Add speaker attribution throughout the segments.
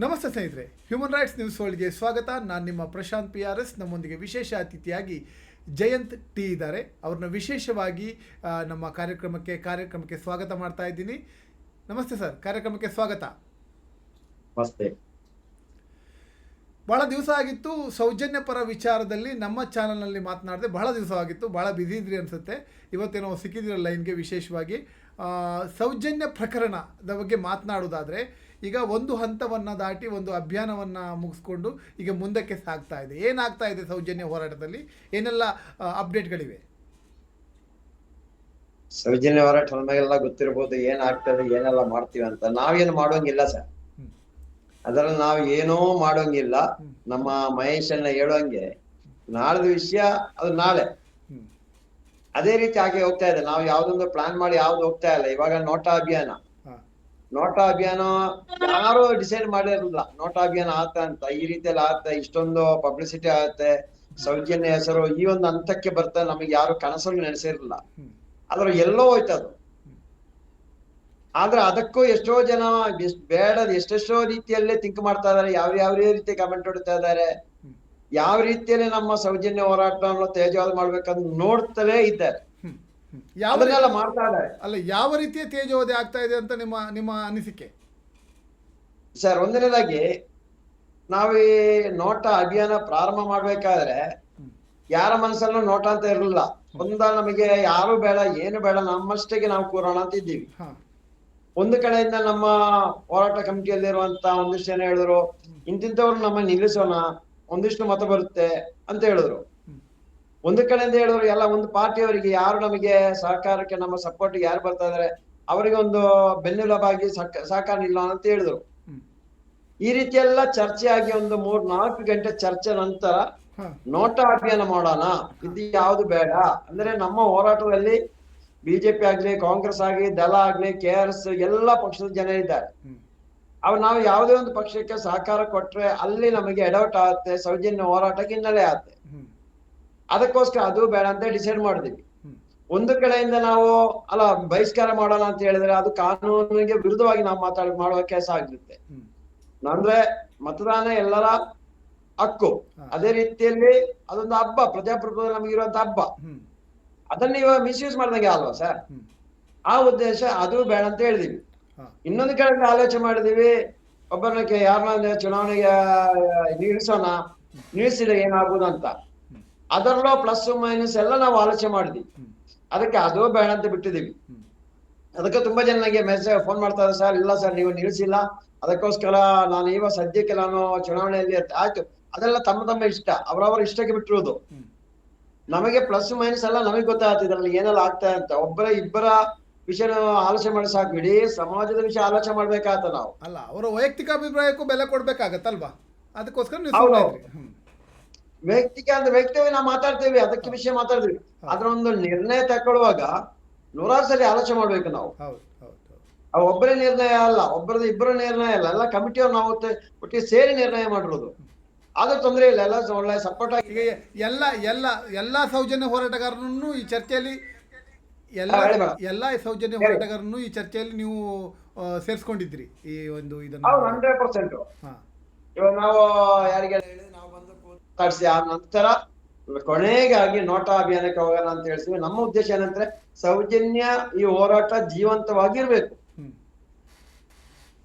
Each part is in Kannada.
Speaker 1: ನಮಸ್ತೆ ಸ್ನೇಹಿತರೆ ಹ್ಯೂಮನ್ ರೈಟ್ಸ್ ನ್ಯೂಸ್ ವರ್ಲ್ಡ್ಗೆ ಸ್ವಾಗತ. ನಾನು ನಿಮ್ಮ ಪ್ರಶಾಂತ್ ಪಿ ಆರ್ ಎಸ್ ನಮ್ಮೊಂದಿಗೆ ವಿಶೇಷ ಅತಿಥಿಯಾಗಿ ಜಯಂತ್ ಟಿ ಇದ್ದಾರೆ. ಅವ್ರನ್ನ ವಿಶೇಷವಾಗಿ ನಮ್ಮ ಕಾರ್ಯಕ್ರಮಕ್ಕೆ ಕಾರ್ಯಕ್ರಮಕ್ಕೆ ಸ್ವಾಗತ ಮಾಡ್ತಾ ಇದ್ದೀನಿ. ನಮಸ್ತೆ ಸರ್ ಕಾರ್ಯಕ್ರಮಕ್ಕೆ ಸ್ವಾಗತ.
Speaker 2: ನಮಸ್ತೆ.
Speaker 1: ಬಹಳ ದಿವಸ ಆಗಿತ್ತು. ಸೌಜನ್ಯ ಪರ ವಿಚಾರದಲ್ಲಿ ನಮ್ಮ ಚಾನಲ್ನಲ್ಲಿ ಮಾತನಾಡದೆ ಬಹಳ ದಿವಸ ಆಗಿತ್ತು. ಭಾಳ ಬ್ಯುಸಿ ಇದ್ರಿ ಅನಿಸುತ್ತೆ. ಇವತ್ತೇನೋ ಸಿಕ್ಕಿದಿರ ಲೈನ್ಗೆ ವಿಶೇಷವಾಗಿ. ಸೌಜನ್ಯ ಪ್ರಕರಣದ ಬಗ್ಗೆ ಮಾತನಾಡೋದಾದರೆ ಈಗ ಒಂದು ಹಂತವನ್ನು ದಾಟಿ ಒಂದು ಅಭಿಯಾನವನ್ನು ಮುಗಿಸ್ಕೊಂಡು ಈಗ ಮುಂದಕ್ಕೆ ಸಾಗ್ತಾ ಇದೆ. ಏನಾಗ್ತಾ ಇದೆ ಸೌಜನ್ಯ ಹೋರಾಟದಲ್ಲಿ? ಏನೆಲ್ಲ ಅಪ್ಡೇಟ್ಗಳಿವೆ
Speaker 2: ಸೌಜನ್ಯ ಹೋರಾಟ ನಮಗೆಲ್ಲ ಗೊತ್ತಿರ್ಬೋದು ಏನಾಗ್ತದೆ ಏನೆಲ್ಲ ಮಾಡ್ತೀವಿ ಅಂತ. ನಾವೇನು ಮಾಡೋಂಗಿಲ್ಲ ಸರ್. ಅದರಲ್ಲಿ ನಾವು ಏನೋ ಮಾಡೋಂಗಿಲ್ಲ. ನಮ್ಮ ಮಹೇಶನ್ನ ಹೇಳೋಂಗೆ ನಾಳ್ದು ವಿಷಯ ಅದು ನಾಳೆ. ಅದೇ ರೀತಿ ಹಾಗೆ ಹೋಗ್ತಾ ಇದೆ. ನಾವು ಯಾವ್ದೊಂದು ಪ್ಲಾನ್ ಮಾಡಿ ಯಾವ್ದು ಹೋಗ್ತಾ ಇಲ್ಲ. ಇವಾಗ ನೋಟಾ ಅಭಿಯಾನ. ನೋಟಾ ಅಭಿಯಾನ ಯಾರು ಡಿಸೈಡ್ ಮಾಡಿರಲಿಲ್ಲ ನೋಟಾ ಅಭಿಯಾನ ಆತ ಅಂತ ಈ ರೀತಿಯಲ್ಲಿ ಆತ ಇಷ್ಟೊಂದು ಪಬ್ಲಿಸಿಟಿ ಆಗುತ್ತೆ ಸೌಜನ್ಯ ಹೆಸರು, ಈ ಒಂದು ಹಂತಕ್ಕೆ ಬರ್ತಾ ನಮಗೆ ಯಾರು ಕನಸಲ್ಲಿ ನೆನೆಸಿರಲಿಲ್ಲ. ಆದ್ರೆ ಎಲ್ಲೋ ಹೋಯ್ತದು ಆದ್ರೆ ಅದಕ್ಕೂ ಎಷ್ಟೋ ಜನ ಬೇಡ, ಎಷ್ಟೆಷ್ಟೋ ರೀತಿಯಲ್ಲೇ ಥಿಂಕ್ ಮಾಡ್ತಾ ಇದಾರೆ ಯಾವ ಯಾವ ರೀತಿ ಕಮೆಂಟ್ ಹೊಡಿತಾ ಇದಾರೆ. ಯಾವ ರೀತಿಯಲ್ಲಿ ನಮ್ಮ ಸೌಜನ್ಯ ಹೋರಾಟವನ್ನು ತೇಜವಾದ ಮಾಡ್ಬೇಕಂದ್ ನೋಡ್ತಲೇ ಇದ್ದಾರೆ.
Speaker 1: ಯಾವ
Speaker 2: ಮಾಡ್ತಾ ಇದ್ದಾರೆ.
Speaker 1: ಅಲ್ಲ ಯಾವ ರೀತಿಯ ತೇಜೋವಧೆ ಆಗ್ತಾ ಇದೆ ಅಂತ ನಿಮ್ಮ ನಿಮ್ಮ ಅನಿಸಿಕೆ?
Speaker 2: ಸರ್ ಒಂದನೇದಾಗಿ ನಾವು ಈ ನೋಟ ಅಭಿಯಾನ ಪ್ರಾರಂಭ ಮಾಡ್ಬೇಕಾದ್ರೆ ಯಾರ ಮನಸ್ಸಲ್ಲೂ ನೋಟ ಅಂತ ಇರಲಿಲ್ಲ. ಒಂದ ನಮಗೆ ಯಾರು ಬೇಡ ಏನು ಬೇಡ ನಮ್ಮಷ್ಟಿಗೆ ನಾವು ಕೂರೋಣ ಅಂತ ಇದ್ದೀವಿ. ಒಂದು ಕಡೆಯಿಂದ ನಮ್ಮ ಹೋರಾಟ ಕಮಿಟಿಯಲ್ಲಿರುವಂತ ಒಂದಿಷ್ಟು ಜನ ಹೇಳಿದ್ರು ಇಂತಿಂತವ್ರು ನಮ್ಮ ನಿಲ್ಲಿಸೋಣ ಒಂದಿಷ್ಟು ಮತ ಬರುತ್ತೆ ಅಂತ ಹೇಳಿದ್ರು. ಒಂದು ಕಡೆಯಿಂದ ಹೇಳಿದ್ರು ಎಲ್ಲ ಒಂದು ಪಾರ್ಟಿಯವರಿಗೆ ಯಾರು ನಮಗೆ ಸಹಕಾರಕ್ಕೆ ನಮ್ಮ ಸಪೋರ್ಟ್ ಯಾರು ಬರ್ತಾ ಇದಾರೆ ಅವರಿಗೆ ಒಂದು ಬೆನ್ನೆಲುಬಾಗಿ ಸಹಕ- ಸಹಕಾರ ಇಲ್ಲ ಅಂತ ಹೇಳಿದ್ರು. ಈ ರೀತಿ ಎಲ್ಲ ಚರ್ಚೆ ಆಗಿ ಒಂದು ಮೂರ್ ನಾಲ್ಕು ಗಂಟೆ ಚರ್ಚೆ ನಂತರ ನೋಟ ಅಭಿಯಾನ ಮಾಡೋಣ ಇದು ಯಾವ್ದು ಬೇಡ. ಅಂದ್ರೆ ನಮ್ಮ ಹೋರಾಟದಲ್ಲಿ ಬಿಜೆಪಿ ಆಗ್ಲಿ ಕಾಂಗ್ರೆಸ್ ಆಗ್ಲಿ ದಲ ಆಗ್ಲಿ ಕೆ ಆರ್ ಎಸ್ ಎಲ್ಲಾ ಪಕ್ಷದ ಜನ ಇದ್ದಾರೆ. ಅವ್ರು ನಾವು ಯಾವುದೇ ಒಂದು ಪಕ್ಷಕ್ಕೆ ಸಹಕಾರ ಕೊಟ್ರೆ ಅಲ್ಲಿ ನಮಗೆ ಎಡವಟ್ ಆಗುತ್ತೆ ಸೌಜನ್ಯ ಹೋರಾಟಕ್ಕೆ ಹಿನ್ನೆಲೆ ಆಗುತ್ತೆ. ಅದಕ್ಕೋಸ್ಕರ ಅದು ಬೇಡ ಅಂತ ಡಿಸೈಡ್ ಮಾಡಿದ್ವಿ. ಒಂದು ಕಡೆಯಿಂದ ನಾವು ಅಲ್ಲ ಬಹಿಷ್ಕಾರ ಮಾಡೋಣ ಅಂತ ಹೇಳಿದ್ರೆ ಅದು ಕಾನೂನಿಗೆ ವಿರುದ್ಧವಾಗಿ ನಾವು ಮಾತಾಡ ಮಾಡುವ ಕೆಲಸ ಆಗಿರುತ್ತೆ. ಅಂದ್ರೆ ಮತದಾನ ಎಲ್ಲರ ಹಕ್ಕು ಅದೇ ರೀತಿಯಲ್ಲಿ ಅದೊಂದು ಹಬ್ಬ ಪ್ರಜಾಪ್ರಭುತ್ವದಲ್ಲಿ ನಮಗಿರುವಂತ ಹಬ್ಬ. ಅದನ್ನ ಇವಾಗ ಮಿಸ್ಯೂಸ್ ಮಾಡ್ದಂಗೆ ಅಲ್ವಾ ಸರ್ ಆ ಉದ್ದೇಶ ಅದು ಬೇಡ ಅಂತ ಹೇಳಿದೀವಿ. ಇನ್ನೊಂದು ಕಡೆ ಆಲೋಚನೆ ಮಾಡಿದೀವಿ ಒಬ್ಬರನ್ನ ಯಾರನ್ನ ಚುನಾವಣೆಗೆ ನಿಲ್ಲಿಸೋಣ ನಿಲ್ಲಿಸಿದ್ರೆ ಏನಾಗ್ಬೋದು ಅಂತ. ಅದರಲ್ಲೂ ಪ್ಲಸ್ ಮೈನಸ್ ಎಲ್ಲ ನಾವು ಆಲೋಚನೆ ಮಾಡಿದ್ವಿ. ಅದಕ್ಕೆ ಅದೋ ಬೇಡ ಅಂತ ಬಿಟ್ಟಿದೀವಿ ಅದಕ್ಕೆ ತುಂಬಾ ಜನ ನನಗೆ ಮೆಸೇಜ್ ಫೋನ್ ಮಾಡ್ತಾರೆ ಸರ್ ಇಲ್ಲ ಸರ್ ನೀವು ನಿಲ್ಲಿಸಿಲ್ಲ. ಅದಕ್ಕೋಸ್ಕರ ನಾನು ಇವಾಗ ಸದ್ಯಕ್ಕೆ ನಾನು ಚುನಾವಣೆಯಲ್ಲಿ ಆಯ್ತು. ಅದೆಲ್ಲ ತಮ್ಮ ತಮ್ಮ ಇಷ್ಟ. ಅವರವರ ಇಷ್ಟಕ್ಕೆ ಬಿಟ್ಟಿರೋದು. ನಮಗೆ ಪ್ಲಸ್ ಮೈನಸ್ ಎಲ್ಲ ನಮಗೆ ಗೊತ್ತಾಗ್ತದೆ ಇದ್ರಲ್ಲಿ ಏನೆಲ್ಲ ಆಗ್ತಾ ಅಂತ. ಒಬ್ಬರ ಇಬ್ಬರ ವಿಷಯ ಆಲೋಚನೆ ಮಾಡಿ ಸಾಕು. ಇಡೀ ಸಮಾಜದ ವಿಷಯ ಆಲೋಚನೆ ಮಾಡ್ಬೇಕಾಗತ್ತ ನಾವು.
Speaker 1: ಅಲ್ಲ ಅವರ ವೈಯಕ್ತಿಕ ಅಭಿಪ್ರಾಯಕ್ಕೂ ಬೆಲೆ ಕೊಡ್ಬೇಕಾಗತ್ತಲ್ವಾ? ಅದಕ್ಕೋಸ್ಕರ ನೀವು
Speaker 2: ಹೌದು.
Speaker 1: ಸುಮ್ನೆ ಇದ್ರಿ. ಹ್ಮ್.
Speaker 2: ವ್ಯಕ್ತಿಗೆ ಅಂದ್ರೆ ವ್ಯಕ್ತಿಗೆ ನಾವು ಮಾತಾಡ್ತೇವೆ ಅದಕ್ಕೆ ವಿಷಯ ಮಾತಾಡ್ತೀವಿ. ಅದ್ರ ಒಂದು ನಿರ್ಣಯ ತಕೊಳ್ಳುವಾಗ ನೂರಾರು ಸರಿ ಆಲೋಚನೆ ಮಾಡ್ಬೇಕು ನಾವು. ಒಬ್ಬರೇ ನಿರ್ಣಯ ಅಲ್ಲ ಒಬ್ಬರದ ಇಬ್ಬರ ನಿರ್ಣಯ ಅಲ್ಲ ಎಲ್ಲ ಕಮಿಟಿಯವ್ರು ನಾವು ಒಟ್ಟಿಗೆ ಸೇರಿ ನಿರ್ಣಯ ಮಾಡಿರೋದು. ಆದ್ರೂ ತೊಂದರೆ ಇಲ್ಲ ಎಲ್ಲ ಒಳ್ಳೆ ಸಪೋರ್ಟ್ ಆಗಿ
Speaker 1: ಎಲ್ಲ ಎಲ್ಲ ಎಲ್ಲ ಸೌಜನ್ಯ ಹೋರಾಟಗಾರರನ್ನು ಈ ಚರ್ಚೆಯಲ್ಲಿ ಎಲ್ಲ. ಎಲ್ಲ ಸೌಜನ್ಯ
Speaker 2: ಹೇಳಿ.
Speaker 1: ಹೋರಾಟಗಾರರನ್ನು ಈ ಚರ್ಚೆಯಲ್ಲಿ ನೀವು ಸೇರಿಸ್ಕೊಂಡಿದ್ರಿ ಈ ಒಂದು ಇದನ್ನು
Speaker 2: ಹಂಡ್ರೆಡ್ ಪರ್ಸೆಂಟ್ ಇವಾಗ ನಾವು ಯಾರಿಗೆ ಮಾತಾಡ್ಸಿ ಆ ನಂತರ ಕೊನೆಗಾಗಿ ನೋಟಾ ಅಭಿಯಾನಕ್ಕೆ ಹೋಗೋಣ ಅಂತ ಹೇಳ್ತೀವಿ. ನಮ್ಮ ಉದ್ದೇಶ ಏನಂದ್ರೆ ಸೌಜನ್ಯ ಈ ಹೋರಾಟ ಜೀವಂತವಾಗಿರ್ಬೇಕು.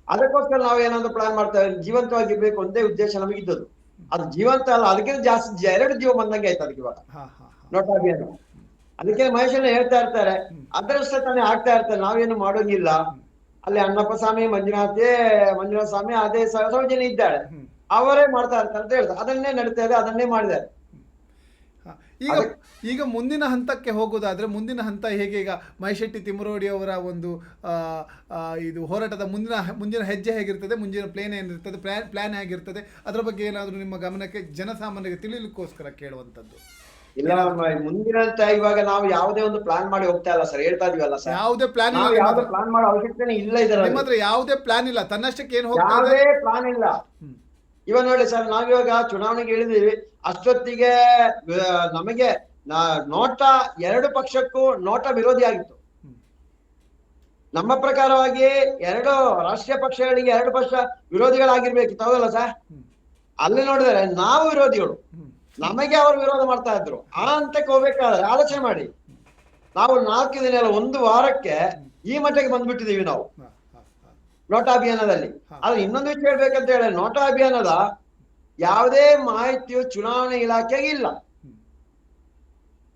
Speaker 2: ಅದಕ್ಕೋಸ್ಕರ ನಾವು ಏನಾದ್ರು ಪ್ಲಾನ್ ಮಾಡ್ತಾ ಜೀವಂತವಾಗಿರ್ಬೇಕು ಒಂದೇ ಉದ್ದೇಶ ನಮಗಿದ್ದದು ಅದು ಜೀವಂತ ಅಲ್ಲ ಅದಕ್ಕಿಂತ ಜಾಸ್ತಿ ಎರಡು ಜೀವ ಬಂದಂಗೆ ಆಯ್ತು ಅದಕ್ಕೆ ಇವಾಗ ನೋಟಾ ಅಭಿಯಾನ. ಅದಕ್ಕೆ ಮಹೇಶನ ಹೇಳ್ತಾ ಇರ್ತಾರೆ. ಅದರಷ್ಟೇ ತಾನೇ ಆಗ್ತಾ ಇರ್ತಾರೆ ನಾವೇನು ಮಾಡೋಂಗಿಲ್ಲ. ಅಲ್ಲಿ ಅಣ್ಣಪ್ಪ ಸ್ವಾಮಿ ಮಂಜುನಾಥೆ ಮಂಜುನಾಥ ಸ್ವಾಮಿ ಅದೇ ಸೌಜನ್ಯ ಇದ್ದಾಳೆ. ಅವರೇ ಮಾಡ್ತಾ ಇರ್ತಾರೆ ಅಂತ ಹೇಳ್ತಾರೆ ಅದನ್ನೇ ನಡೀತಾ ಇದೆ ಅದನ್ನೇ ಮಾಡಿದ್ದಾರೆ.
Speaker 1: ಈಗ ಈಗ ಮುಂದಿನ ಹಂತಕ್ಕೆ ಹೋಗೋದಾದ್ರೆ ಮುಂದಿನ ಹಂತ ಹೇಗೆ ಈಗ ಮೈಶೆಟ್ಟಿ ತಿಮ್ಮರೋಡಿ ಅವರ ಒಂದು ಇದು ಹೋರಾಟದ ಮುಂದಿನ ಮುಂದಿನ ಹೆಜ್ಜೆ ಹೇಗಿರ್ತದೆ ಮುಂದಿನ ಪ್ಲೇನ್ ಏನಿರ್ತದೆ ಪ್ಲಾನ್ ಪ್ಲಾನ್ ಹೇಗಿರ್ತದೆ ಅದರ ಬಗ್ಗೆ ಏನಾದರೂ ನಿಮ್ಮ ಗಮನಕ್ಕೆ ಜನಸಾಮಾನ್ಯರಿಗೆ ತಿಳಿಲಿಕ್ಕೋಸ್ಕರ ಕೇಳುವಂಥದ್ದು.
Speaker 2: ಇಲ್ಲ ಮುಂದಿನ ಇವಾಗ ನಾವು ಯಾವುದೇ ಒಂದು ಪ್ಲಾನ್ ಮಾಡಿ ಹೋಗ್ತಾ ಇಲ್ಲ ಸರ್ ಹೇಳ್ತಾ ಇದೀವಲ್ಲ ಸರ್.
Speaker 1: ಯಾವುದೇ ಪ್ಲಾನ್
Speaker 2: ಯಾವ್ದು. ಪ್ಲಾನ್ ಮಾಡೋ ಅವಶ್ಯಕತೆ ಇಲ್ಲ ಇದರ
Speaker 1: ನಿಮ್ಮ ಹತ್ರ ಯಾವುದೇ ಪ್ಲಾನ್ ಇಲ್ಲ ತನ್ನಷ್ಟಕ್ಕೆ ಏನು ಹೋಗ್ತಾ
Speaker 2: ಪ್ಲಾನ್ ಇಲ್ಲ. ಇವಾಗ ನೋಡಿ ಸರ್, ನಾವಿವಾಗ ಚುನಾವಣೆಗೆ ಇಳಿದಿವಿ ಅಷ್ಟೊತ್ತಿಗೆ ನಮಗೆ ನೋಟ ಎರಡು ಪಕ್ಷಕ್ಕೂ ನೋಟ ವಿರೋಧಿ ಆಗಿತ್ತು ನಮ್ಮ ಪ್ರಕಾರವಾಗಿ ಎರಡು ರಾಷ್ಟ್ರೀಯ ಪಕ್ಷಗಳಿಗೆ ಎರಡು ಪಕ್ಷ ವಿರೋಧಿಗಳಾಗಿರ್ಬೇಕಿತ್ತು, ಹೌದಲ್ಲ ಸರ್. ಅಲ್ಲಿ ನೋಡಿದ್ರೆ ನಾವು ವಿರೋಧಿಗಳು. ನಮಗೆ ಅವರು ವಿರೋಧ ಮಾಡ್ತಾ ಇದ್ರು ಆ ಹಂತಕ್ಕೆ ಹೋಗ್ಬೇಕಾದ್ರೆ ಆಲೋಚನೆ ಮಾಡಿ ನಾವು ನಾಲ್ಕು ದಿನ ಎಲ್ಲ ಒಂದು ವಾರಕ್ಕೆ ಈ ಮಟ್ಟಕ್ಕೆ ಬಂದ್ಬಿಟ್ಟಿದೀವಿ ನಾವು. ನೋಟಾ ಅಭಿಯಾನದಲ್ಲಿ. ಆದ್ರೆ ಇನ್ನೊಂದು ವಿಷಯ ಹೇಳ್ಬೇಕಂತ ಹೇಳಿ ನೋಟಾ ಅಭಿಯಾನದ ಯಾವುದೇ ಮಾಹಿತಿಯು ಚುನಾವಣೆ ಇಲಾಖೆಗೆ ಇಲ್ಲ.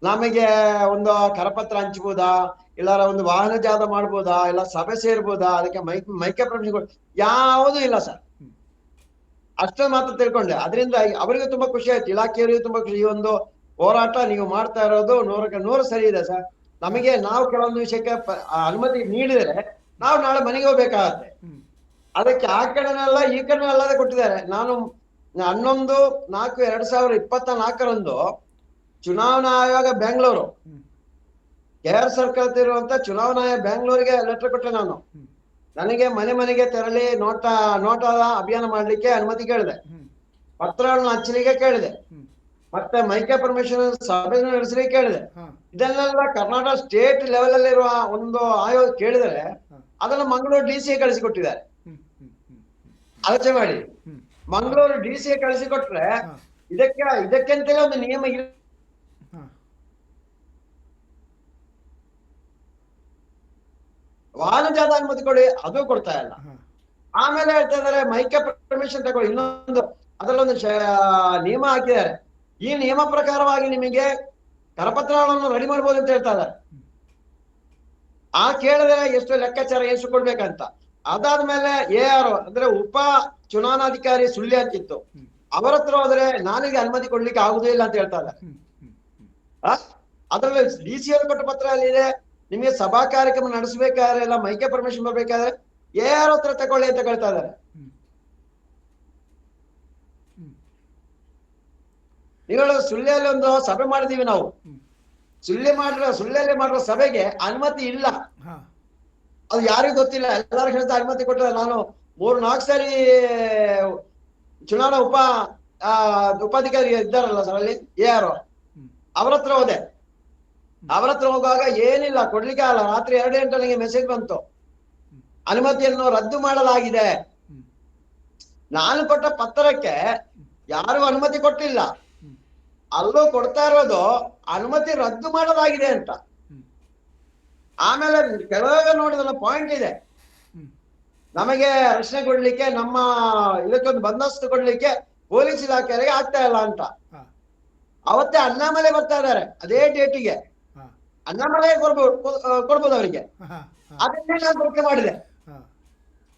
Speaker 2: ನಮಗೆ ಒಂದು ಕರಪತ್ರ ಹಂಚ್ಬೋದಾ? ಇಲ್ಲಾರ ಒಂದು ವಾಹನ ಜಾಥಾ ಮಾಡ್ಬೋದಾ? ಇಲ್ಲ ಸಭೆ ಸೇರ್ಬೋದಾ? ಅದಕ್ಕೆ ಮೈಕ್ ಮೈಕೆ ಪ್ರವೇಶಗಳು ಯಾವುದೂ ಇಲ್ಲ ಸರ್.
Speaker 1: ಅಷ್ಟೊಂದು
Speaker 2: ಅಷ್ಟೇ ಮಾತ್ರ ತಿಳ್ಕೊಂಡೆ. ಅದರಿಂದ ಅವರಿಗೆ ತುಂಬಾ ಖುಷಿ ಆಯ್ತು. ಇಲಾಖೆಯವರಿಗೆ ತುಂಬಾ ಖುಷಿ. ಈ ಒಂದು ಹೋರಾಟ ನೀವು ಮಾಡ್ತಾ ಇರೋದು ನೂರಕ್ಕೆ ನೂರು ಸರಿ ಇದೆ ಸರ್. ನಮಗೆ ನಾವು ಕೆಲವೊಂದು ವಿಷಯಕ್ಕೆ ಅನುಮತಿ ನೀಡಿದರೆ ನಾವು ನಾಳೆ ಮನೆಗೆ ಹೋಗ್ಬೇಕಾಗತ್ತೆ. ಅದಕ್ಕೆ ಆ ಕಡೆನೆಲ್ಲ ಈ ಕಡೆ ಅಲ್ಲದೆ ಕೊಟ್ಟಿದ್ದಾರೆ. ನಾನು ಹನ್ನೊಂದು ನಾಲ್ಕು ಎರಡ್ ಸಾವಿರದ ಇಪ್ಪತ್ತ ನಾಲ್ಕರಂದು ಚುನಾವಣಾ ಆಯೋಗ ಬೆಂಗಳೂರು. ಕೆ ಆರ್ ಸರ್ಕಲ್ ಇರುವಂತ ಚುನಾವಣಾ ಆಯೋಗ ಬೆಂಗಳೂರಿಗೆ ಲೆಟರ್ ಕೊಟ್ಟೆ ನಾನು. ನನಗೆ ಮನೆ ಮನೆಗೆ ತೆರಳಿ ನೋಟ ನೋಟದ ಅಭಿಯಾನ ಮಾಡ್ಲಿಕ್ಕೆ ಅನುಮತಿ ಕೇಳಿದೆ. ಪತ್ರಗಳನ್ನ ಹಚ್ಚಲಿಕ್ಕೆ ಕೇಳಿದೆ. ಮತ್ತೆ ಮೈಕೆ ಪರ್ಮಿಷನ್ ಸಭೆ ನಡೆಸಲಿಕ್ಕೆ ಕೇಳಿದೆ. ಇದನ್ನೆಲ್ಲ ಕರ್ನಾಟಕ ಸ್ಟೇಟ್ ಲೆವೆಲ್ ಅಲ್ಲಿರುವ ಒಂದು ಆಯೋಗ ಕೇಳಿದರೆ. ಅದನ್ನ ಮಂಗಳೂರು ಡಿ ಸಿ ಕಳಿಸಿಕೊಟ್ಟಿದ್ದಾರೆ. ಆಲೋಚನೆ ಮಾಡಿ. ಮಂಗಳೂರು ಡಿ ಸಿ ಕಳಿಸಿಕೊಟ್ರೆ. ಇದಕ್ಕೆ ಇದಕ್ಕೆಂತಲೇ ಒಂದು ನಿಯಮ ಇಲ್ಲ. ವಾಹನ ಜಾಥಾ ಅನುಮತಿ ಕೊಡಿ ಅದು ಕೊಡ್ತಾ ಇಲ್ಲ. ಆಮೇಲೆ ಹೇಳ್ತಾ ಇದಾರೆ ಮೈಕೆ ಪರ್ಮಿಷನ್ ತಗೊಳ್ಳಿ. ಇನ್ನೊಂದು ಅದರಲ್ಲೊಂದು ನಿಯಮ ಹಾಕಿದ್ದಾರೆ. ಈ ನಿಯಮ ಪ್ರಕಾರವಾಗಿ ನಿಮಗೆ ಕರಪತ್ರಗಳನ್ನು ರೆಡಿ ಮಾಡ್ಬೋದು ಅಂತ ಹೇಳ್ತಾ ಇದ್ದಾರೆ. ಆ ಕೇಳಿದ್ರೆ ಎಷ್ಟು ಲೆಕ್ಕಾಚಾರ ಎಷ್ಟು ಕೊಡ್ಬೇಕಂತ ಅದಾದ್ಮೇಲೆ ಎ ಆರ್ ಅಂದ್ರೆ ಉಪ ಚುನಾವಣಾಧಿಕಾರಿ ಸುಳ್ಳಿ ಅಂತಿತ್ತು. ಅವರ ಹತ್ರ ಹೋದ್ರೆ ನಾನಿಗೆ ಅನುಮತಿ ಕೊಡ್ಲಿಕ್ಕೆ ಆಗುದೇ ಇಲ್ಲ ಅಂತ ಹೇಳ್ತಾ ಇದ್ದಾರೆ? ಅದ್ರಲ್ಲಿ ಡಿ ಸಿ ಅವ್ರು ಕೊಟ್ಟ ಪತ್ರ ಅಲ್ಲಿದೆ ನಿಮಗೆ ಸಭಾ ಕಾರ್ಯಕ್ರಮ ನಡೆಸಬೇಕಾದ್ರೆ ಎಲ್ಲ ಮೈಕೆ ಪರ್ಮಿಷನ್ ಬರ್ಬೇಕಾದ್ರೆ ಎ ಆರ್ ಹತ್ರ ತಗೊಳ್ಳಿ ಅಂತ ಕೇಳ್ತಾ ಇದ್ದಾರೆ. ನೀವು ಸುಳ್ಳಿಯಲ್ಲಿ ಒಂದು ಸಭೆ ಮಾಡಿದೀವಿ ನಾವು. ಸುಳ್ಳಿ ಮಾಡಿರೋ ಸುಳ್ಳಲ್ಲೇ ಮಾಡಿರೋ ಸಭೆಗೆ ಅನುಮತಿ ಇಲ್ಲ.
Speaker 1: ಹಾ.
Speaker 2: ಅದು ಯಾರಿಗೂ ಗೊತ್ತಿಲ್ಲ. ಎಲ್ಲರೂ ಹೇಳ್ತಾ ಅನುಮತಿ ಕೊಟ್ಟರೆ ನಾನು ಮೂರ್ ನಾಲ್ಕು ಸಾರಿ ಚುನಾವಣಾ ಉಪ ಉಪಾಧಿಕಾರಿ ಇದ್ದಾರಲ್ಲ ಸರ್ ಅಲ್ಲಿ ಎ ಆರ್
Speaker 1: ಹ್ಮ್.
Speaker 2: ಅವ್ರ ಹತ್ರ ಹೋದೆ. ಅವ್ರ ಹತ್ರ ಹೋಗುವಾಗ ಏನಿಲ್ಲ ಕೊಡ್ಲಿಕ್ಕೆ ಆಗಲ್ಲ. ರಾತ್ರಿ ಎರಡು ಗಂಟೆ ನನಗೆ ಮೆಸೇಜ್ ಬಂತು ಅನುಮತಿಯನ್ನು ರದ್ದು ಮಾಡಲಾಗಿದೆ. ನಾನು ಕೊಟ್ಟ ಪತ್ರಕ್ಕೆ ಯಾರು ಅನುಮತಿ ಕೊಟ್ಟಿಲ್ಲ. ಅಲ್ಲೂ ಕೊಡ್ತಾ ಇರೋದು ಅನುಮತಿ ರದ್ದು ಮಾಡೋದಾಗಿದೆ ಅಂತ. ಆಮೇಲೆ ಕೆಳಗ ನೋಡಿದಲ್ಲ ಪಾಯಿಂಟ್ ಇದೆ. ನಮಗೆ ರಕ್ಷಣೆ ಕೊಡ್ಲಿಕ್ಕೆ ನಮ್ಮ ಇದಕ್ಕೊಂದು ಬಂದೋಬಸ್ತ್ ಕೊಡ್ಲಿಕ್ಕೆ ಪೊಲೀಸ್ ಇಲಾಖೆಯವರಿಗೆ ಆಗ್ತಾ ಇಲ್ಲ ಅಂತ. ಅವತ್ತೇ ಅಣ್ಣಾಮಲೆ ಬರ್ತಾ ಇದ್ದಾರೆ ಅದೇ ಡೇಟಿಗೆ. ಅಣ್ಣಾಮಲೆ ಕೊಡ್ಬೋದು ಕೊಡ್ಬೋದು ಅವರಿಗೆ. ಅದನ್ನೇ ನಾನು ತನಿಖೆ ಮಾಡಿದೆ.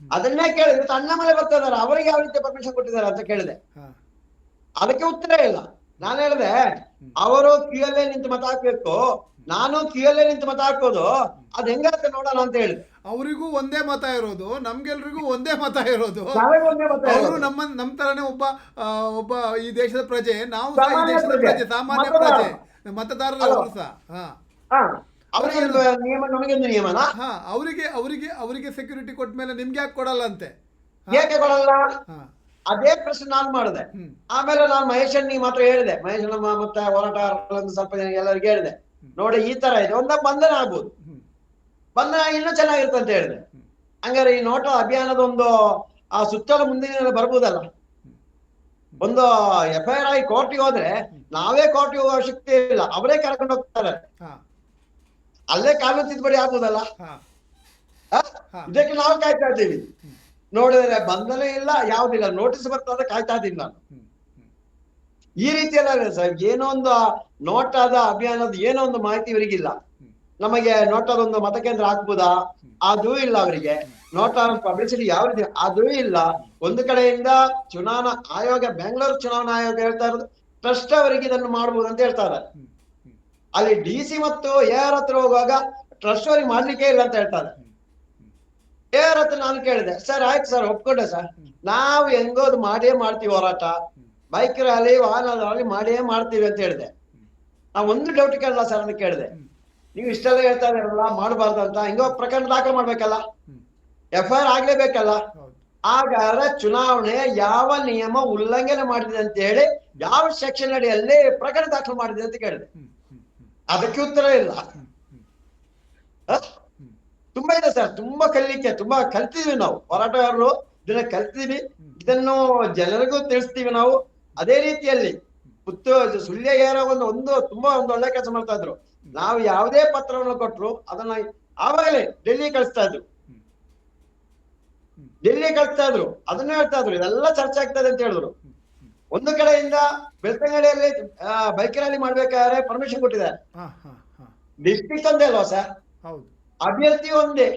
Speaker 2: ಅದನ್ನೇ ಕೇಳಿದ್ರೆ ಅಣ್ಣಾಮಲೆ ಬರ್ತಾ ಇದ್ದಾರೆ ಅವರಿಗೆ ಯಾವ ರೀತಿ ಪರ್ಮಿಷನ್ ಕೊಟ್ಟಿದ್ದಾರೆ ಅಂತ ಕೇಳಿದೆ. ಅದಕ್ಕೆ ಉತ್ತರ ಇಲ್ಲ. ನಾನು ಹೇಳಿದೆ ಅವರು ಕ್ಯೂ ಅಲ್ಲೇ ನಿಂತು ಮತ ಹಾಕ್ಬೇಕು. ನಾನು ಕ್ಯೂ ಅಲ್ಲೇ ನಿಂತು ಮತ ಹಾಕೋದು. ಅದ್ ಹೆಂಗ ನೋಡೋಣ ಅಂತ ಹೇಳಿ.
Speaker 1: ಅವರಿಗೂ ಒಂದೇ ಮತ ಇರೋದು ನಮ್ಗೆಲ್ರಿಗೂ ಒಂದೇ ಮತ ಇರೋದು. ಅವರು. ನಮ್ಮ ನಮ್ ತರನೇ ಒಬ್ಬ ಒಬ್ಬ ಈ ದೇಶದ ಪ್ರಜೆ ನಾವು ಸಹ ಈ ದೇಶದ
Speaker 2: ಪ್ರಜೆ.
Speaker 1: ಸಾಮಾನ್ಯ ಪ್ರಜೆ. ಮತದಾರರು? ಅವರು ಸಹ ಹಾ.
Speaker 2: ಅವರಿಗೆ
Speaker 1: ಅವರಿಗೆ ಅವರಿಗೆ ಅವರಿಗೆ ಸೆಕ್ಯೂರಿಟಿ ಕೊಟ್ಟ ಮೇಲೆ ನಿಮ್ಗೆ ಯಾಕೆ ಕೊಡಲ್ಲ ಅಂತೆ?
Speaker 2: ಯಾಕೆ ಕೊಡಲ್ಲ?
Speaker 1: ಹಾ.
Speaker 2: ಅದೇ ಪ್ರಶ್ನೆ ನಾನು ಮಾಡಿದೆ. ಆಮೇಲೆ ನಾನು ಮಹೇಶ್ ನೀ ಮಾತ್ರ ಹೇಳಿದೆ. ಮಹೇಶ್ ನಮ್ಮ ಮತ್ತೆ ಹೋರಾಟಗಾರರು ಒಂದು ಸ್ವಲ್ಪ ಜನ ಎಲ್ಲರಿಗೂ ಹೇಳಿದೆ. ನೋಡಿ ಈ ತರ ಇದೆ. ಒಂದ ಬಂಧನ ಆಗ್ಬೋದು.
Speaker 1: ಬಂದ
Speaker 2: ಬಂಧನ ಇನ್ನೂ ಚೆನ್ನಾಗಿರುತ್ತೆ ಅಂತ ಹೇಳಿದೆ. ಹಂಗಾರೆ ಈ ನೋಟ ಅಭಿಯಾನದ ಒಂದು ಆ ಸುತ್ತಲೂ ಮುಂದಿನ ಬರ್ಬೋದಲ್ಲ? ಒಂದು ಎಫ್ ಐ ಆರ್ ಆಗಿ ಕೋರ್ಟಿಗೆ ಹೋದ್ರೆ ನಾವೇ ಕೋರ್ಟಿಗೆ ಹೋಗೋ ಶಕ್ತಿ ಇಲ್ಲ. ಅವರೇ ಕರ್ಕೊಂಡು ಹೋಗ್ತಾರೆ. ಅಲ್ಲೇ ಕಾನೂನು ತಿದ್ದುಪಡಿ ಆಗ್ಬೋದಲ್ಲ. ಇದಕ್ಕೆ ನಾವು ಕಾಯ್ತಾ ಇದ್ದೀವಿ. ನೋಡಿದ್ರೆ ಬಂದಲೇ ಇಲ್ಲ ಯಾವ್ದಿಲ್ಲ ನೋಟಿಸ್ ಬರ್ತದೆ ಕಾಯ್ತಾ ಇದ್ದೀನಿ ನಾನು. ಈ ರೀತಿಯಲ್ಲ ಸರ್ ಏನೋ ಒಂದು ನೋಟಾದ ಅಭಿಯಾನದ ಏನೋ ಒಂದು ಮಾಹಿತಿ ಇವರಿಗಿಲ್ಲ. ನಮಗೆ ನೋಟಾದ ಒಂದು ಮತಕೇಂದ್ರ ಹಾಕ್ಬೋದಾ ಅದು ಇಲ್ಲ ಅವರಿಗೆ. ನೋಟ ಪಬ್ಲಿಸಿಟಿ ಯಾವ ರೀತಿ? ಅದು ಇಲ್ಲ. ಒಂದು ಕಡೆಯಿಂದ ಚುನಾವಣಾ ಆಯೋಗ ಬೆಂಗಳೂರು ಚುನಾವಣಾ ಆಯೋಗ ಹೇಳ್ತಾ ಇರೋದು ಟ್ರಸ್ಟ್ ಅವರಿಗೆ ಇದನ್ನು ಮಾಡ್ಬೋದು ಅಂತ ಹೇಳ್ತಾರೆ ಇದ್ದಾರೆ. ಅಲ್ಲಿ ಡಿ ಸಿ ಮತ್ತು ಎ ಆರ್ ಹತ್ರ ಹೋಗುವಾಗ ಟ್ರಸ್ಟ್ ಅವರಿಗೆ ಮಾಡ್ಲಿಕ್ಕೆ ಇಲ್ಲ ಅಂತ ಹೇಳ್ತಾರೆ ಆರ್ ಹತ್ರ ನಾನು ಕೇಳಿದೆ, ಸರ್, ಆಯ್ತು ಸರ್, ಒಪ್ಕೊಂಡೆ ಸರ್. ನಾವು ಹೆಂಗೋದು ಮಾಡೇ ಮಾಡ್ತೀವಿ ಹೋರಾಟ. ಬೈಕ್ ರ್ಯಾಲಿ ವಾಹನ ರ್ಯಾಲಿ ಮಾಡೇ ಮಾಡ್ತೀವಿ ಅಂತ ಹೇಳಿದೆ. ನಾವು ಒಂದು ಡೌಟ್ ಕೇಳಲ್ಲ ಸರ್ ಅಂತ ಕೇಳಿದೆ. ನೀವು ಇಷ್ಟೆಲ್ಲ ಹೇಳ್ತಾ ಇರಲ್ಲ ಮಾಡಬಾರ್ದು ಅಂತ. ಹಿಂಗೋ ಪ್ರಕರಣ ದಾಖಲೆ ಮಾಡ್ಬೇಕಲ್ಲ. ಎಫ್ ಐ ಆರ್ ಆಗ್ಲೇಬೇಕಲ್ಲ ಆಗಾರ ಚುನಾವಣೆ ಯಾವ ನಿಯಮ ಉಲ್ಲಂಘನೆ ಮಾಡಿದೆ ಅಂತ ಹೇಳಿ, ಯಾವ ಸೆಕ್ಷನ್ ಅಡಿಯಲ್ಲಿ ಪ್ರಕರಣ ದಾಖಲು ಮಾಡಿದೆ ಅಂತ ಕೇಳಿದೆ. ಅದಕ್ಕೆ ಉತ್ತರ ಇಲ್ಲ. ತುಂಬಾ ಇದೆ ಸರ್ ತುಂಬಾ ಕಲಿಲಿಕ್ಕೆ ತುಂಬಾ ಕಲ್ತಿದ್ವಿ ನಾವು. ಹೋರಾಟಗಾರರು ಇದನ್ನ ಕಲ್ತಿದ್ವಿ. ಇದನ್ನು ಜನರಿಗೂ ತಿಳಿಸ್ತೀವಿ ನಾವು. ಅದೇ ರೀತಿಯಲ್ಲಿ ಪುತ್ತೂರು ಸುಳ್ಯಗಾರ ಒಂದು ಒಂದು ತುಂಬಾ ಒಂದು ಒಳ್ಳೆ ಕೆಲಸ ಮಾಡ್ತಾ ಇದ್ರು. ನಾವು ಯಾವುದೇ ಪತ್ರವನ್ನು ಕೊಟ್ಟರು ಅದನ್ನ ಆವಾಗಲೇ ಡೆಲ್ಲಿ ಕಳಿಸ್ತಾ ಇದ್ರು. ಡೆಲ್ಲಿ ಕಳಿಸ್ತಾ ಇದ್ರು. ಅದನ್ನ ಹೇಳ್ತಾ ಇದ್ರು. ಇದೆಲ್ಲ ಚರ್ಚೆ ಆಗ್ತದೆ ಅಂತ ಹೇಳಿದ್ರು. ಒಂದು ಕಡೆಯಿಂದ ಬೆಳ್ತಂಗಡಿಯಲ್ಲಿ ಬೈಕ್ ರ್ಯಾಲಿ ಮಾಡ್ಬೇಕಾದ್ರೆ ಪರ್ಮಿಷನ್ ಕೊಟ್ಟಿದ್ದಾರೆ. ಡಿಸ್ಟ್ರಿಕ್ಟ್ ಒಂದೇ ಅಲ್ವಾ ಸರ್?
Speaker 1: ಹೌದು.
Speaker 2: ಅಭ್ಯರ್ಥಿ ಒಂದೇ.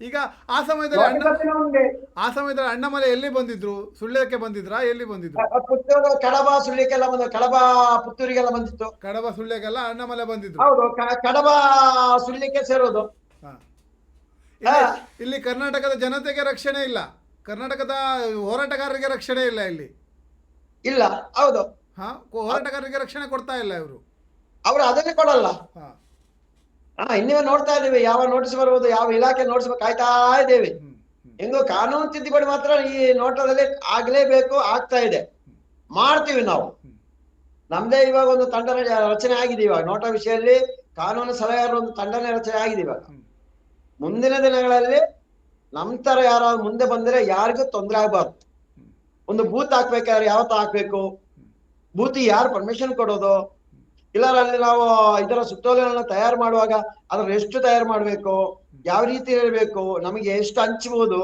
Speaker 1: ಈಗ ಆ ಸಮಯದಲ್ಲಿ ಆ ಸಮಯದಲ್ಲಿ ಅಣ್ಣಮಲೆ ಎಲ್ಲಿ ಬಂದಿದ್ರು? ಸುಳ್ಯಕ್ಕೆ ಬಂದಿದ್ರಾ? ಎಲ್ಲಿ ಬಂದಿದ್ರು?
Speaker 2: ಪುತ್ತೂರು ಕಡಬ ಸುಳ್ಯಕ್ಕೆಲ್ಲ ಬಂದ ಕಡಬ ಪುತ್ತೂರಿಗೆಲ್ಲ ಬಂದಿತ್ತು.
Speaker 1: ಕಡಬ ಸುಳ್ಯಕ್ಕೆಲ್ಲ ಅಣ್ಣಮಲೆ ಬಂದಿದ್ರು.
Speaker 2: ಹೌದು ಕಡಬ ಸುಳ್ಳಿಕ್ಕೆ ಸೇರೋದು.
Speaker 1: ಇಲ್ಲಿ ಕರ್ನಾಟಕದ ಜನತೆಗೆ ರಕ್ಷಣೆ ಇಲ್ಲ. ಕರ್ನಾಟಕದ ಹೋರಾಟಗಾರರಿಗೆ ರಕ್ಷಣೆ ಇಲ್ಲ ಇಲ್ಲಿ.
Speaker 2: ಇಲ್ಲ ಹೌದು.
Speaker 1: ಹಾ ಹೋರಾಟಗಾರರಿಗೆ ರಕ್ಷಣೆ ಕೊಡ್ತಾ ಇಲ್ಲ ಇವರು.
Speaker 2: ಅವರು ಅದನ್ನೇ ಕೊಡಲ್ಲ.
Speaker 1: ಹಾ
Speaker 2: ಇನ್ನೇ ನೋಡ್ತಾ ಇದ್ದೇವೆ ಯಾವ ನೋಟಿಸ್ ಬರಬಹುದು ಯಾವ ಇಲಾಖೆ ನೋಟಿಸ್ ಕಾಯ್ತಾ ಇದ್ದೇವೆ. ಹೆಂಗೋ ಕಾನೂನು ತಿದ್ದುಪಡಿ ಮಾತ್ರ ಈ ನೋಟದಲ್ಲಿ ಆಗ್ಲೇಬೇಕು ಆಗ್ತಾ ಇದೆ. ಮಾಡ್ತೀವಿ ನಾವು. ನಮ್ದೇ ಇವಾಗ ಒಂದು ತಂಡ ರಚನೆ ಆಗಿದೆ ಇವಾಗ. ನೋಟ ವಿಷಯದಲ್ಲಿ ಕಾನೂನು ಸಲಹೆಗಾರರು ಒಂದು ತಂಡನೇ ರಚನೆ ಆಗಿದೆ ಇವಾಗ. ಮುಂದಿನ ದಿನಗಳಲ್ಲಿ ನಮ್ ತರ ಯಾರಾದ್ರು ಮುಂದೆ ಬಂದ್ರೆ ಯಾರಿಗೂ ತೊಂದರೆ ಆಗ್ಬಾರ್ದು. ಒಂದು ಬೂತ್ ಹಾಕ್ಬೇಕಾದ್ರೆ ಯಾವತ್ತು ಹಾಕ್ಬೇಕು? ಬೂತ್ ಯಾರು ಪರ್ಮಿಷನ್ ಕೊಡೋದು? ಇಲ್ಲ ಅಲ್ಲಿ ನಾವು ಇದರ ಸುತ್ತೋಲೆಗಳನ್ನ ತಯಾರು ಮಾಡುವಾಗ ಅದ್ರ ಎಷ್ಟು ತಯಾರು ಮಾಡ್ಬೇಕು? ಯಾವ ರೀತಿ ಇರಬೇಕು ನಮಗೆ ಎಷ್ಟು ಹಂಚಬಹುದು?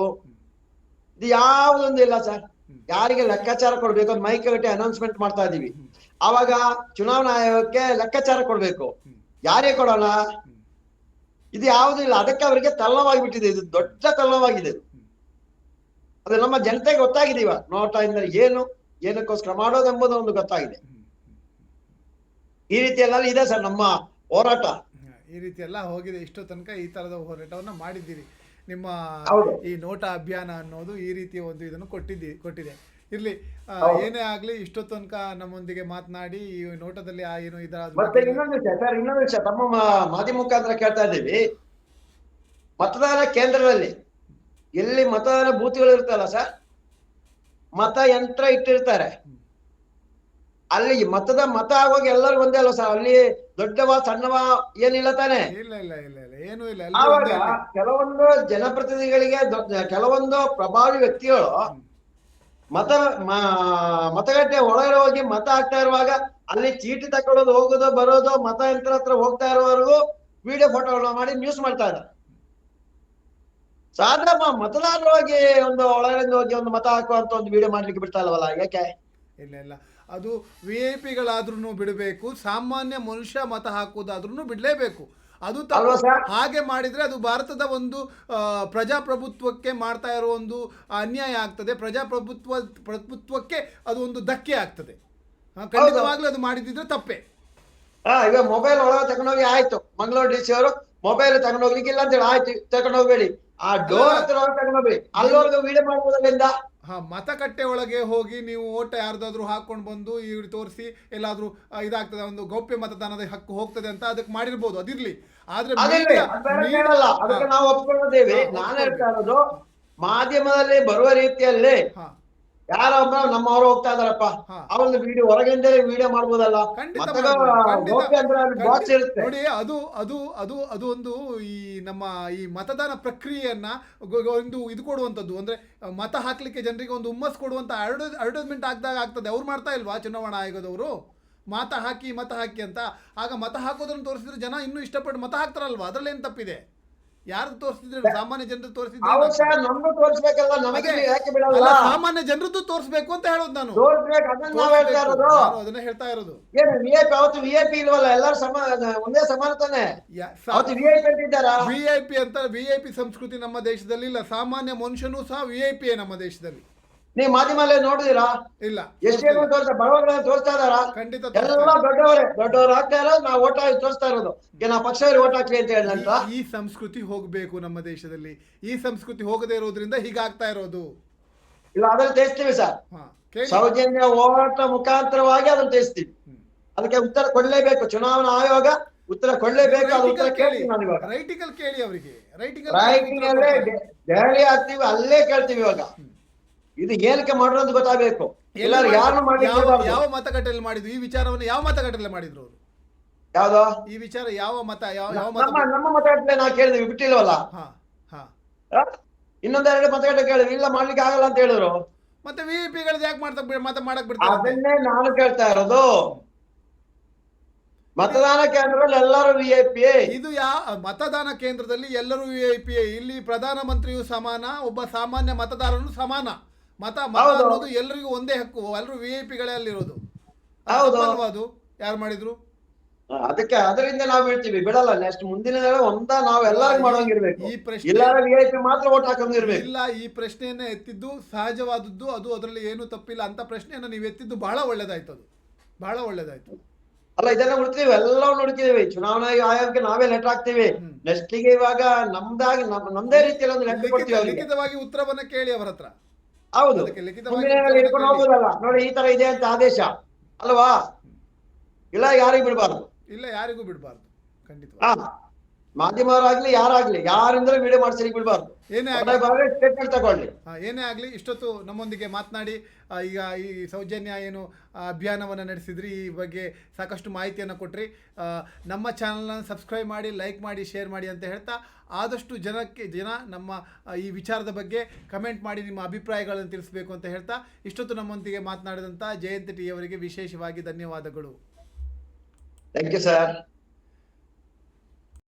Speaker 2: ಇದು ಯಾವುದೊಂದು ಇಲ್ಲ ಸರ್. ಯಾರಿಗೆ ಲೆಕ್ಕಾಚಾರ ಕೊಡ್ಬೇಕು ಅಂತ ಮೈಕ್ ಗಟ್ಟಿ ಅನೌನ್ಸ್ಮೆಂಟ್ ಮಾಡ್ತಾ ಇದೀವಿ ಆವಾಗ ಚುನಾವಣಾ ಆಯೋಗಕ್ಕೆ ಲೆಕ್ಕಾಚಾರ ಕೊಡ್ಬೇಕು. ಯಾರೇ ಕೊಡೋಣ ಇದು ಯಾವುದೂ ಇಲ್ಲ. ಅದಕ್ಕೆ ಅವರಿಗೆ ತಲ್ಲವಾಗಿಬಿಟ್ಟಿದೆ. ಇದು ದೊಡ್ಡ ತಲ್ಲವಾಗಿದೆ. ಅದು ನಮ್ಮ ಜನತೆಗೆ ಗೊತ್ತಾಗಿದೆ ಇವಾಗ. ನೋಡ್ತಾ ಎಂದರೆ ಏನು, ಏನಕ್ಕೋಸ್ಕರ ಮಾಡೋದು ಎಂಬುದು ಒಂದು ಗೊತ್ತಾಗಿದೆ. ಈ ರೀತಿಯೆಲ್ಲ ಇದೆ ಸರ್ ನಮ್ಮ ಹೋರಾಟ.
Speaker 1: ಈ ರೀತಿ ಎಲ್ಲ ಹೋಗಿದೆ. ಇಷ್ಟು ತನಕ ಈ ತರದ ಹೋರಾಟವನ್ನ ಮಾಡಿದ್ದೀರಿ. ನಿಮ್ಮ ಈ ನೋಟ ಅಭಿಯಾನ ಅನ್ನೋದು ಈ ರೀತಿಯ ಒಂದು ಇದನ್ನು ಕೊಟ್ಟಿದ್ದಿ ಕೊಟ್ಟಿದೆ. ಇರ್ಲಿ ಏನೇ ಆಗ್ಲಿ ಇಷ್ಟು ತನಕ ನಮ್ಮೊಂದಿಗೆ ಮಾತನಾಡಿ ಈ ನೋಟದಲ್ಲಿ ಆ ಏನು ಇದರ
Speaker 2: ಮತ್ತೆ ಇನ್ನೊಂದು ವಿಷಯ ಸರ್ ಇನ್ನೊಂದು ವಿಷಯ. ತಮ್ಮ ಮಾಧ್ಯಮ ಮುಖಾಂತರ ಕೇಳ್ತಾ ಇದ್ದೀವಿ. ಮತದಾನ ಕೇಂದ್ರದಲ್ಲಿ ಎಲ್ಲಿ ಮತದಾನ ಬೂತ್ಗಳು ಇರ್ತಲ್ಲ ಸರ್? ಮತ ಯಂತ್ರ ಇಟ್ಟಿರ್ತಾರೆ. ಅಲ್ಲಿ ಮತದ ಮತ ಆಗುವಾಗ ಎಲ್ಲರೂ ಒಂದೇ ಅಲ್ವ ಸರ್? ಅಲ್ಲಿ ದೊಡ್ಡವ ಸಣ್ಣವ ಏನಿಲ್ಲ ತಾನೆ?
Speaker 1: ಇಲ್ಲ ಇಲ್ಲ ಇಲ್ಲ ಇಲ್ಲ ಏನೂ ಇಲ್ಲ ಎಲ್ಲರೂ
Speaker 2: ಆವಾಗ ಕೆಲವೊಂದು ಜನಪ್ರತಿನಿಧಿಗಳಿಗೆ ಕೆಲವೊಂದು ಪ್ರಭಾವಿ ವ್ಯಕ್ತಿಗಳು ಮತ ಮತಗಟ್ಟೆ ಒಳಗಡೆ ಹೋಗಿ ಮತ ಹಾಕ್ತಾ ಇರುವಾಗ ಅಲ್ಲಿ ಚೀಟಿ ತಕೊಳ್ಳೋದು ಹೋಗೋದು ಬರೋದು ಮತ ಯಂತ್ರ ಹತ್ರ ಹೋಗ್ತಾ ಇರೋವರೆಗೂ ವಿಡಿಯೋ ಫೋಟೋಗಳನ್ನ ಮಾಡಿ ನ್ಯೂಸ್ ಮಾಡ್ತಾ ಇದ್ದಾರೆ. ಸಾಧಾರಣ ಮತದಾರರು ಹೋಗಿ ಒಂದು ಒಳಗಡೆ ಹೋಗಿ ಒಂದು ಮತ ಹಾಕುವಂತ ಒಂದು ವಿಡಿಯೋ ಮಾಡ್ಲಿಕ್ಕೆ ಬಿಡ್ತಾ ಇಲ್ವಲ್ಲ ಯಾಕೆ?
Speaker 1: ಇಲ್ಲ ಇಲ್ಲ. ಅದು ವಿ ಐ ಪಿಗಳಾದ್ರೂ ಬಿಡಬೇಕು ಸಾಮಾನ್ಯ ಮನುಷ್ಯ ಮತ ಹಾಕುವುದಾದ್ರೂ ಬಿಡಲೇಬೇಕು. ಅದು? ಹಾಗೆ ಮಾಡಿದ್ರೆ ಅದು ಭಾರತದ ಒಂದು ಪ್ರಜಾಪ್ರಭುತ್ವಕ್ಕೆ ಮಾಡ್ತಾ ಇರೋ ಒಂದು ಅನ್ಯಾಯ ಆಗ್ತದೆ. ಪ್ರಜಾಪ್ರಭುತ್ವ ಪ್ರಭುತ್ವಕ್ಕೆ ಅದು ಒಂದು ಧಕ್ಕೆ ಆಗ್ತದೆ. ಖಂಡಿತವಾಗ್ಲೂ ಅದು ಮಾಡಿದ್ರೆ ತಪ್ಪೇ.
Speaker 2: ಈಗ ಇವಾಗ ಮೊಬೈಲ್ ಒಳಗೆ ತಗೊಂಡೋಗಿ ಆಯ್ತು. ಮಂಗಳೂರು ಡಿ ಸಿ ಅವರು ಮೊಬೈಲ್ ತಗೊಂಡೋಗ್ಲಿಕ್ಕಿಲ್ಲ ಅಂತ ಹೇಳಿ ಆಯ್ತು ತಗೊಂಡೋಗ್ಬೇಡಿ. ಆ ಡೋರ್ ಹತ್ರ ತಗೊಂಡೋಗ್ಬೇಡಿ. ಅಲ್ಲೋರ್ಗ ವಿಡಿಯೋ ಮಾಡ್ಬೋದಲ್ಲಿಂದ?
Speaker 1: ಹಾ ಮತಗಟ್ಟೆ ಒಳಗೆ ಹೋಗಿ ನೀವು ಓಟ ಯಾರ್ದಾದ್ರೂ ಹಾಕೊಂಡು ಬಂದು ಈ ತೋರಿಸಿ ಎಲ್ಲಾದ್ರೂ ಇದಾಗ್ತದೆ ಒಂದು ಗೌಪ್ಯ ಮತದಾನದ ಹಕ್ಕು ಹೋಗ್ತದೆ ಅಂತ ಅದಕ್ಕೆ ಮಾಡಿರ್ಬೋದು ಅದಿರ್ಲಿ. ಆದ್ರೆ
Speaker 2: ಮಾಧ್ಯಮದಲ್ಲಿ ಬರುವ ರೀತಿಯಲ್ಲಿ
Speaker 1: ಹಾ
Speaker 2: ಯಾರೊಬ್ಬ ನಮ್ಮವರು ಹೋಗ್ತಾ ಇದಾರಪ್ಪ
Speaker 1: ಹಾ.
Speaker 2: ವಿಡಿಯೋ ಹೊರಗಿಂದ ವಿಡಿಯೋ ಮಾಡ್ಬೋದಲ್ಲ? ಬಾಕ್ಸ್ ಇರುತ್ತೆ.
Speaker 1: ನೋಡಿ ಅದು ಅದು ಅದು ಅದು ಒಂದು ಈ ನಮ್ಮ ಈ ಮತದಾನ ಪ್ರಕ್ರಿಯೆಯನ್ನ ಒಂದು ಇದು ಕೊಡುವಂಥದ್ದು. ಅಂದ್ರೆ ಮತ ಹಾಕ್ಲಿಕ್ಕೆ ಜನರಿಗೆ ಒಂದು ಹುಮ್ಮಸ್ ಕೊಡುವಂತ ಅಡ್ವರ್ಟೈಸ್ಮೆಂಟ್ ಆಗ್ದಾಗ ಆಗ್ತದೆ. ಅವ್ರು ಮಾಡ್ತಾ ಇಲ್ವಾ ಚುನಾವಣಾ ಆಯೋಗದವರು? ಮತ ಹಾಕಿ ಮತ ಹಾಕಿ ಅಂತ. ಆಗ ಮತ ಹಾಕೋದನ್ನು ತೋರಿಸಿದ್ರೆ ಜನ ಇನ್ನೂ ಇಷ್ಟಪಟ್ಟು ಮತ ಹಾಕ್ತಾರಲ್ವಾ? ಅದ್ರಲ್ಲಿ ಏನು ತಪ್ಪಿದೆ? ಯಾರು ತೋರಿಸಿದ್ರೆ? ಸಾಮಾನ್ಯ ಜನರು ತೋರಿಸಿದ್ರೆ ಸಾಮಾನ್ಯ ಜನರದ್ದು ತೋರಿಸಬೇಕು ಅಂತ ಹೇಳೋದು ನಾನು.
Speaker 2: ಅದನ್ನ ಹೇಳ್ತಾ ಇರೋದು. ವಿ ಇಲ್ವಲ್ಲ? ಎಲ್ಲರೂ ಸಮ ಒಂದೇ ಸಮಾನ ತಾನೆ
Speaker 1: ಯಾ-
Speaker 2: ಅವತ್ತು V I P
Speaker 1: V I P ಅಂತ ವಿ ಐ ಪಿ ಸಂಸ್ಕೃತಿ ನಮ್ಮ ದೇಶದಲ್ಲಿ ಇಲ್ಲ. ಸಾಮಾನ್ಯ ಮನುಷ್ಯನೂ ಸಹ ವಿ ಐ ಪಿ ನಮ್ಮ ದೇಶದಲ್ಲಿ.
Speaker 2: ನೀವು ಮಾಧ್ಯಮದಲ್ಲಿ ನೋಡಿದಿರಾ
Speaker 1: ಇಲ್ಲ.
Speaker 2: ಎಷ್ಟೇ ಜನ ತೋರಿಸ್ತಾ ಬಡವರನ್ನ ತೋರಿಸ್ತಾ ಇದಾರ
Speaker 1: ಖಂಡಿತ
Speaker 2: ಎಲ್ಲ ದೊಡ್ಡವರೇ. ದೊಡ್ಡವರು ಆಗ್ತಾ ಇರೋದು ನಾವು ಓಟ್ ಹಾಕಿ ತೋರಿಸ್ತಾ ಇರೋದು. ನಾವು ಪಕ್ಷದವ್ರಿಗೆ ಓಟ್ ಹಾಕ್ಲಿ ಅಂತ ಹೇಳಿ ನಂತರ?
Speaker 1: ಈ- ಸಂಸ್ಕೃತಿ ಹೋಗ್ಬೇಕು ನಮ್ಮ ದೇಶದಲ್ಲಿ. ಈ ಸಂಸ್ಕೃತಿ ಹೋಗದೇ ಇರೋದ್ರಿಂದ ಹೀಗಾಗ್ತಾ ಇರೋದು.
Speaker 2: ಇಲ್ಲ ಅದನ್ನ ತಿಳಿಸ್ತೀವಿ ಸರ್. ಸೌಜನ್ಯ ಹೋರಾಟ ಮುಖಾಂತರವಾಗಿ ಅದನ್ನ ತಿಳಿಸ್ತೀವಿ.
Speaker 1: ಹ್ಮ್.
Speaker 2: ಅದಕ್ಕೆ ಉತ್ತರ ಕೊಡ್ಲೇಬೇಕು. ಚುನಾವಣಾ ಆಯೋಗ ಉತ್ತರ ಕೊಡ್ಲೇಬೇಕು ಅದು ಉತ್ತರ
Speaker 1: ಕೇಳಿ. ರೈಟಿಕಲ್ ಕೇಳಿ ಅವರಿಗೆ. ರೈಟಿಕಲ್
Speaker 2: ರೈಟಿಂಗ್ ಅಂದ್ರೆ ದೆಹಲಿ ಹಾಕ್ತೀವಿ ಅಲ್ಲೇ ಕೇಳ್ತೀವಿ ಇವಾಗ. ಇದು ಏನಕ್ಕೆ ಮಾಡೋದು ಅಂತ ಗೊತ್ತಾಗಬೇಕು. ಎಲ್ಲರೂ ಯಾರನ್ನು
Speaker 1: ಯಾವ ಯಾವ ಮತಗಟ್ಟೆಯಲ್ಲಿ ಮಾಡಿದ್ರು? ಈ ವಿಚಾರವನ್ನು ಯಾವ ಮತಗಟ್ಟೆಯಲ್ಲಿ ಮಾಡಿದ್ರು ಅವರು?
Speaker 2: ಯಾವ್ದೋ?
Speaker 1: ಈ ವಿಚಾರ ಯಾವ ಮತ ಯಾವ ಮತ
Speaker 2: ನಮ್ಮ ಮತಗಟ್ಟೆ ನಾವು ಕೇಳಿದ್ವಿ ಬಿಟ್ಟಿಲ್ವಲ್ಲ?
Speaker 1: ಹಾ?
Speaker 2: ಇನ್ನೊಂದೆರಡು ಮತಗಟ್ಟೆ ಕೇಳಿದ್ರು. ಇಲ್ಲ ಮಾಡ್ಲಿಕ್ಕೆ ಆಗಲ್ಲ ಅಂತ ಹೇಳಿದ್ರು.
Speaker 1: ಮತ್ತೆ ವಿ ಐ ಪಿಗಳದ್ದು ಯಾಕೆ ಮಾಡ್ತಾ ಮತ ಮಾಡಕ್ ಬಿಡ್ತಾರೆ
Speaker 2: ಅದನ್ನೇ ನಾನು ಕೇಳ್ತಾ ಇರೋದು. ಮತದಾನ ಕೇಂದ್ರದಲ್ಲಿ ಎಲ್ಲರೂ ವಿಐಪಿ
Speaker 1: ಇದು ಯಾ ಮತದಾನ ಕೇಂದ್ರದಲ್ಲಿ ಎಲ್ಲರೂ ವಿ ಐ ಪಿ ಇಲ್ಲಿ ಪ್ರಧಾನಮಂತ್ರಿಯು ಸಮಾನ ಒಬ್ಬ ಸಾಮಾನ್ಯ ಮತದಾರನು ಸಮಾನ. ಮತ ಮತ ಅನ್ನೋದು ಎಲ್ಲರಿಗೂ ಒಂದೇ ಹಕ್ಕು ಎಲ್ಲರೂ ವಿ ಐ ಪಿಗಳೇ ಅಲ್ಲಿರೋದು
Speaker 2: ಹೌದು.
Speaker 1: ಅದು? ಯಾರು ಮಾಡಿದ್ರು?
Speaker 2: ಅದಕ್ಕೆ ಅದರಿಂದ ನಾವ್ ಹೇಳ್ತೀವಿ ಬಿಡಲ್ಲ ನೆಕ್ಸ್ಟ್ ಮುಂದಿನ ದಿನ ಒಂದ ನಾವ್ ಎಲ್ಲಾರು ಮಾಡೋಂಗಿರ್ಬೇಕು.
Speaker 1: ಈ ಪ್ರಶ್ನೆ
Speaker 2: ಮಾತ್ರ ಓಟ್ ಹಾಕಂಗಿರ್ಬೇಕು.
Speaker 1: ಇಲ್ಲ ಈ ಪ್ರಶ್ನೆಯನ್ನ ಎತ್ತಿದ್ದು ಸಹಜವಾದದ್ದು ಅದು ಅದರಲ್ಲಿ ಏನು ತಪ್ಪಿಲ್ಲ ಅಂತ ಪ್ರಶ್ನೆಯನ್ನ ನೀವು ಎತ್ತಿದ್ದು ಬಹಳ ಒಳ್ಳೇದಾಯ್ತು ಅದು. ಬಹಳ ಒಳ್ಳೇದಾಯ್ತು.
Speaker 2: ಅಲ್ಲ ಇದೆಲ್ಲ ಹುಡುಕ್ತೀವಿ ಎಲ್ಲವೂ ಹುಡುಕಿದೀವಿ ಚುನಾವಣಾ ಆಯೋಗಕ್ಕೆ ನಾವೇ ಲೆಟರ್ ಹಾಕ್ತಿವಿ. ನೆಕ್ಸ್ಟ್ ಇವಾಗ ನಮ್ದಾಗಿ ನಮ್- ನಮ್ದೇ ರೀತಿಯಲ್ಲಿ ಒಂದು ಲೆಟರ್
Speaker 1: ಲಿಖಿತವಾಗಿ ಉತ್ತರವನ್ನ ಕೇಳಿ ಅವರ ಹತ್ರ.
Speaker 2: ಹೌದು. ಹಿಡ್ಕೊಂಡು ಹೋಗೋದಲ್ಲ ನೋಡಿ ಈ ತರ ಇದೆ ಅಂತ ಆದೇಶ. ಅಲ್ವಾ? ಇಲ್ಲ ಯಾರಿಗೂ ಬಿಡ್ಬಾರ್ದು.
Speaker 1: ಇಲ್ಲ ಯಾರಿಗೂ ಬಿಡಬಾರ್ದು. ಖಂಡಿತ
Speaker 2: ಮಾಧ್ಯಮರಾಗ್ಲಿ ಯಾರಾಗ್ಲಿ ಯಾರಿಂದಲೂ ವಿಡಿಯೋ ಮಾಡ್ಸಲಿಕ್ಕೆ ಬಿಡ್ಬಾರ್ದು.
Speaker 1: ಏನೇ ಆಗಲಿ
Speaker 2: ಸ್ಟೇಟ್ಮೆಂಟ್ ತಗೊಳ್ಳಿ.
Speaker 1: ಏನೇ ಆಗಲಿ ಇಷ್ಟೊತ್ತು ನಮ್ಮೊಂದಿಗೆ ಮಾತನಾಡಿ ಈಗ ಈ ಸೌಜನ್ಯ ಏನು ಅಭಿಯಾನವನ್ನು ನಡೆಸಿದ್ರಿ ಈ ಬಗ್ಗೆ ಸಾಕಷ್ಟು ಮಾಹಿತಿಯನ್ನು ಕೊಟ್ರಿ. ನಮ್ಮ ಚಾನಲ್ನ ಸಬ್ಸ್ಕ್ರೈಬ್ ಮಾಡಿ ಲೈಕ್ ಮಾಡಿ ಶೇರ್ ಮಾಡಿ ಅಂತ ಹೇಳ್ತಾ ಆದಷ್ಟು ಜನಕ್ಕೆ ಜನ ನಮ್ಮ ಈ ವಿಚಾರದ ಬಗ್ಗೆ ಕಮೆಂಟ್ ಮಾಡಿ ನಿಮ್ಮ ಅಭಿಪ್ರಾಯಗಳನ್ನು ತಿಳಿಸಬೇಕು ಅಂತ ಹೇಳ್ತಾ ಇಷ್ಟೊತ್ತು ನಮ್ಮೊಂದಿಗೆ ಮಾತನಾಡಿದಂಥ ಜಯಂತ್ ಟಿ ಅವರಿಗೆ ವಿಶೇಷವಾಗಿ ಧನ್ಯವಾದಗಳು.
Speaker 2: Thank you sir